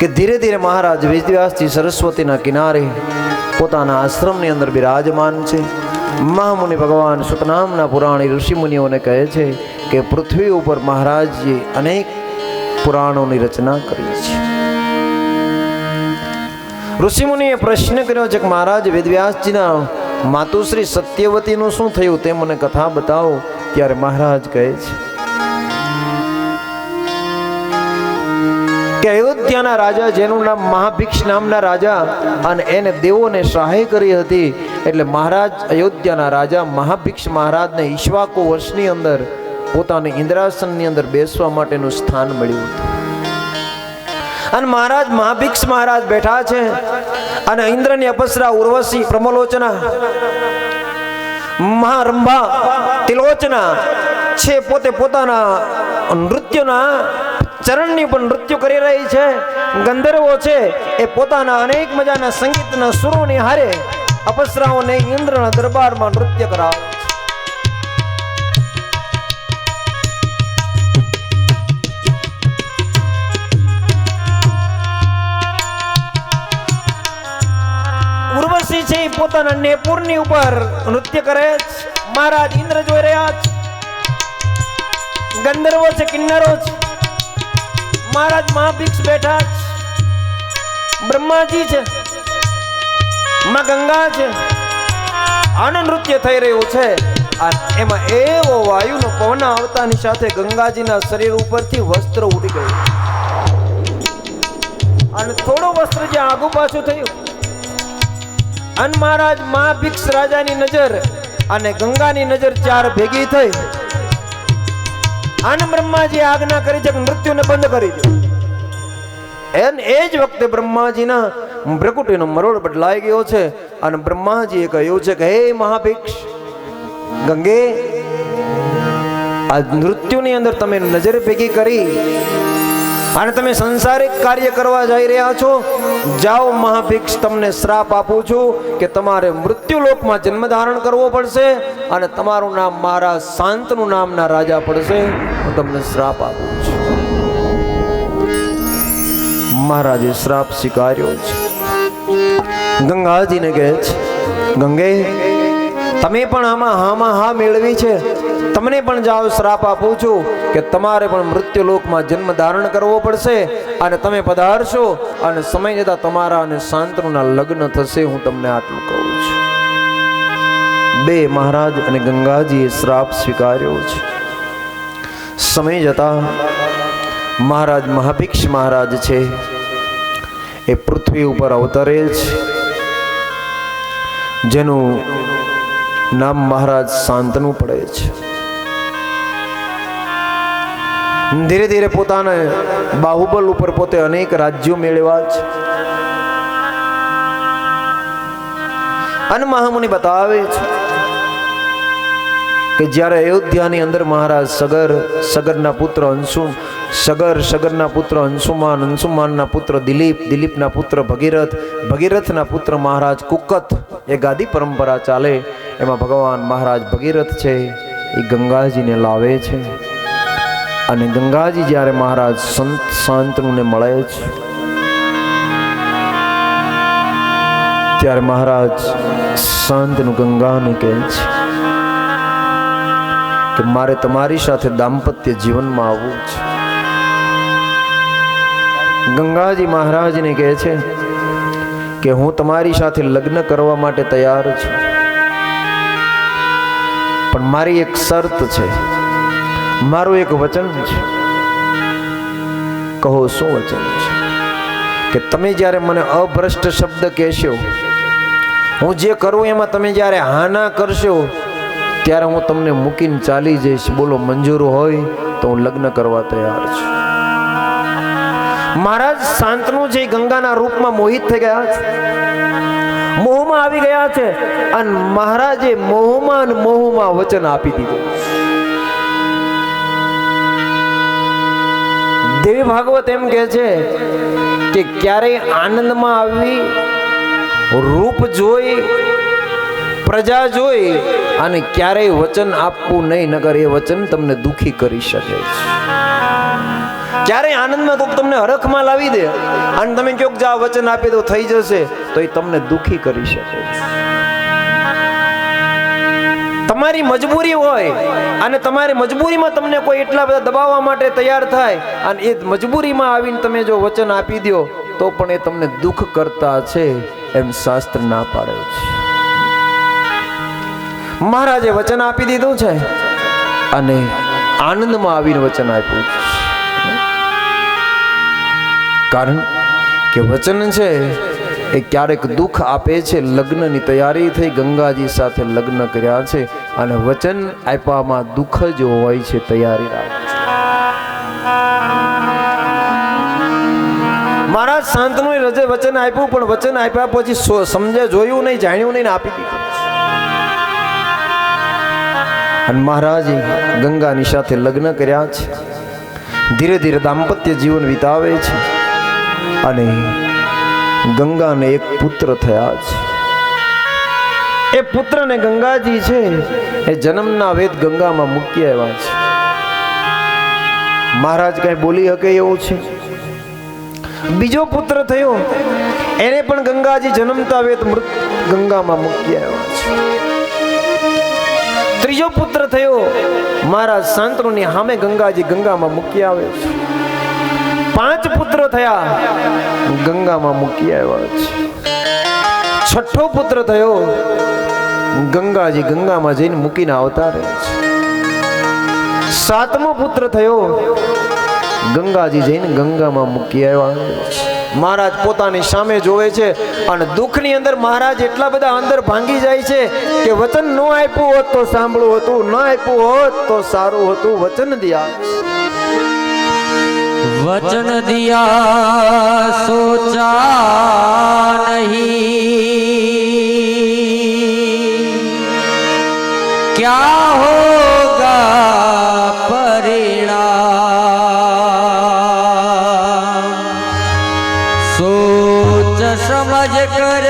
કે ધીરે ધીરે મહારાજ વેદવ્યાસજી સરસ્વતીના કિનારે પોતાના આશ્રમની અંદર બિરાજમાન છે. મહામુનિ ભગવાન સુતનામના પુરાણી ઋષિમુનિઓને કહે છે કે પૃથ્વી ઉપર મહારાજજીએ અનેક પુરાણોની રચના કરી છે. ઋષિમુનિએ પ્રશ્ન કર્યો છે કે મહારાજ વેદવ્યાસજીના માતુશ્રી સત્યવતીનું શું થયું તે મને કથા બતાવો. ત્યારે મહારાજ કહે છે કે અયોધ્યાના રાજા, જેનું નામ મહાભિક્ષ નામના રાજા અને એને દેવોને સહાય કરી હતી, એટલે મહારાજ અયોધ્યાના રાજા મહાભિક્ષ મહારાજને ઈશ્વાકો વર્ષની અંદર પોતાને ઇન્દ્રાસનની અંદર બેસવા માટેનું સ્થાન મળ્યું હતું. અને મહારાજ મહાભિક્ષ મહારાજ બેઠા છે અને ઇન્દ્રની અપસરા, ઉર્વશી, પ્રમલોચના, મહારંભા, તિલોચના, છે પોતે પોતાના નૃત્યના ચરણની પણ નૃત્ય કરી રહી છે. ગંધર્વો છે, એ પોતાના અનેક મજાના સંગીતના સુરોની હારે અપસરાઓને ઇન્દ્રના દરબારમાં નૃત્ય કરાવે ઉર્વશી છે પોતાના નેપુરની ઉપર નૃત્ય કરે મહારાજ ઇન્દ્ર જોઈ રહ્યા છે ગંધર્વો છે, કિન્નરો છે મહારાજ મહાભિક્ષ બેઠા બ્રહ્માજી છે. માં ગંગા છે. આનંદ નૃત્ય થઈ રહ્યું છે. એમાં એવો વાયુનો પવન આવતાની સાથે ગંગાજીના શરીર ઉપરથી વસ્ત્ર ઉડી ગયું. અને થોડું વસ્ત્ર જે આગુ પાછું થયું. અન મહારાજ મહાભિક્ષ રાજાની નજર અને ગંગાની નજર ચાર ભેગી થઈ. આન બ્રહ્માજી આજ્ઞા કરી છે કે મૃત્યુને બંધ કરી દો. એન એ જ વખતે બ્રહ્માજીના ભ્રકુટીનો મરોડ બદલાઈ ગયો છે અને બ્રહ્માજીએ કહ્યું છે કે, હે મહાભિક્ષ, ગંગે, આ મૃત્યુની અંદર તમે નજર ભેગી કરી અને તમે સંસારિક કાર્ય કરવા જઈ રહ્યા છો, જાઓ મહાભિક્ષ, તમને શ્રાપ આપું છું કે તમારે મૃત્યુલોકમાં જન્મ ધારણ કરવો પડશે અને તમારું નામ મારા શાંતનું નામના રાજા પડશે, હું તમને શ્રાપ આપું છું. મહારાજે શ્રાપ સ્વીકાર્યો છે ગંગાજીને કહે છે, ગંગે, તમે પણ આમાં હામાં હા મેળવી છે? તમને પણ જાઓ શ્રાપ આપું છું કે તમારે પણ મૃત્યુલોકમાં જન્મ ધારણ કરવો પડશે અને તમે પધારશો અને સમય જતા તમારા અને શાંતનુના લગ્ન થશે હું તમને આટલું કહું છું. બે મહારાજ અને ગંગાજીએ શ્રાપ સ્વીકાર્યો છે. સમય જતા મહારાજ મહાભિક્ષ મહારાજ છે. એ પૃથ્વી ઉપર અવતરે છે. જેનું નામ મહારાજ શાંતનું પડે છે. ધીરે ધીરે પોતાને બાહુબલ ઉપર પોતે અનેક રાજ્યો મેળવ્યા છે. અને મહામુનિ બતાવે છે કે જ્યારે અયોધ્યાની અંદર મહારાજ સગર, સગરના પુત્ર અંશુ, સગર, સગરના પુત્ર અંશુમાન, અંશુમાનના પુત્ર દિલીપ, દિલીપના પુત્ર ભગીરથ, ભગીરથના પુત્ર મહારાજ કુકત, એ ગાદી પરંપરા ચાલે. એમાં ભગવાન મહારાજ ભગીરથ છે, એ ગંગાજીને લાવે છે. અને ગંગાજી જ્યારે મહારાજ સંત શાંતનુને મળે છે, ત્યારે મહારાજ શાંતનું ગંગાને કહે છે કે મારે તમારી સાથે દાંપત્ય જીવનમાં આવવું છે. ગંગાજી મહારાજને કહે છે કે હું તમારી સાથે લગ્ન કરવા માટે તૈયાર છું. પણ મારી એક શરત છે. મારું એક વચન છે. કહો, શું વચન છે? કે તમે જ્યારે મને અભ્રષ્ટ શબ્દ કહેશો, હું જે કરું એમાં તમે જ્યારે હાના કરશો, ત્યારે હું તમને મૂકીને ચાલી જઈશ. બોલો, મંજૂર હોય તો હું લગ્ન કરવા તૈયાર છું. મહારાજ, શાંતનું છે ગંગાના રૂપમાં મોહિત થઈ ગયા છે. મોહમાં આવી ગયા છે. અને મહારાજે મોહમાં મોહમાં વચન આપી દીધું દેવી ભાગવત એમ કહે છે કે ક્યારેય આનંદમાં આવી રૂપ જોઈ, પ્રજા જોઈ અને ક્યારેય વચન આપવું નહીં નગર એ વચન તમને દુખી કરી શકે છે ક્યારેય આનંદમાં કોઈક તમને હરખમાં લાવી દે અને તમે ક્યોક જા વચન આપી દો થઈ જશે, તો એ તમને દુખી કરી શકે છે. તમારી મજબૂરી હોય અને તમારી મજબૂરીમાં તમને કોઈ એટલા બધા દબાવવા માટે તૈયાર થાય અને એ મજબૂરીમાં આવીને તમે જો વચન આપી દો તો પણ એ તમને દુઃખ કરતા છે એમ શાસ્ત્ર ના પાડે છે. મહારાજે વચન આપી દીધું છે અને આનંદમાં આવીને વચન આપ્યું કારણ કે વચન છે એ ક્યારેક દુઃખ આપે છે. લગ્નની તૈયારી થઈ ગંગાજી સાથે લગ્ન કર્યા છે અને વચન આપ્યામાં દુઃખ જ હોય છે તૈયારી. મહારાજ શાંતનું રજે વચન આપ્યું, પણ વચન આપ્યા પછી સમજે જોયું નહીં, જાણ્યું નહીં આપી દીધું. અને મહારાજે ગંગાની સાથે લગ્ન કર્યા છે. ધીરે ધીરે દાંપત્ય જીવન વિતાવે છે. અને ગંગાને એક પુત્ર થયા છે એ પુત્રને ગંગાજી છે એ જન્મના વેદ ગંગામાં મૂકી આવ્યા છે. મહારાજ કઈ બોલી શકે એવું છે? બીજો પુત્ર થયો, એને પણ ગંગાજી જન્મતા વેદ મૃત ગંગામાં મૂકી આવ્યા છે. ત્રીજો પુત્ર થયો, મહારાજ શાંતનુની સામે ગંગાજી ગંગામાં મૂકી આવે છે. પાંચ પુત્રો થયા. ગંગામાં મૂકી આવ્યા છે. છઠ્ઠો પુત્ર થયો. ગંગાજી ગંગામાં જઈને મૂકીને આવતા રહે છે. સાતમો પુત્ર થયો. ગંગાજી જઈને ગંગામાં મૂકી આવ્યા મહારાજ પોતાની સામે જોવે છે અને દુઃખની અંદર મહારાજ એટલા બધા અંદર ભાંગી જાય છે કે વચન ન આપ્યું હોત તો સાંભળવું હતું, ન આપ્યું હોત તો સારું હતું, વચન દિયા वचन दिया सोचा नहीं क्या होगा परिणाम सोच समझ कर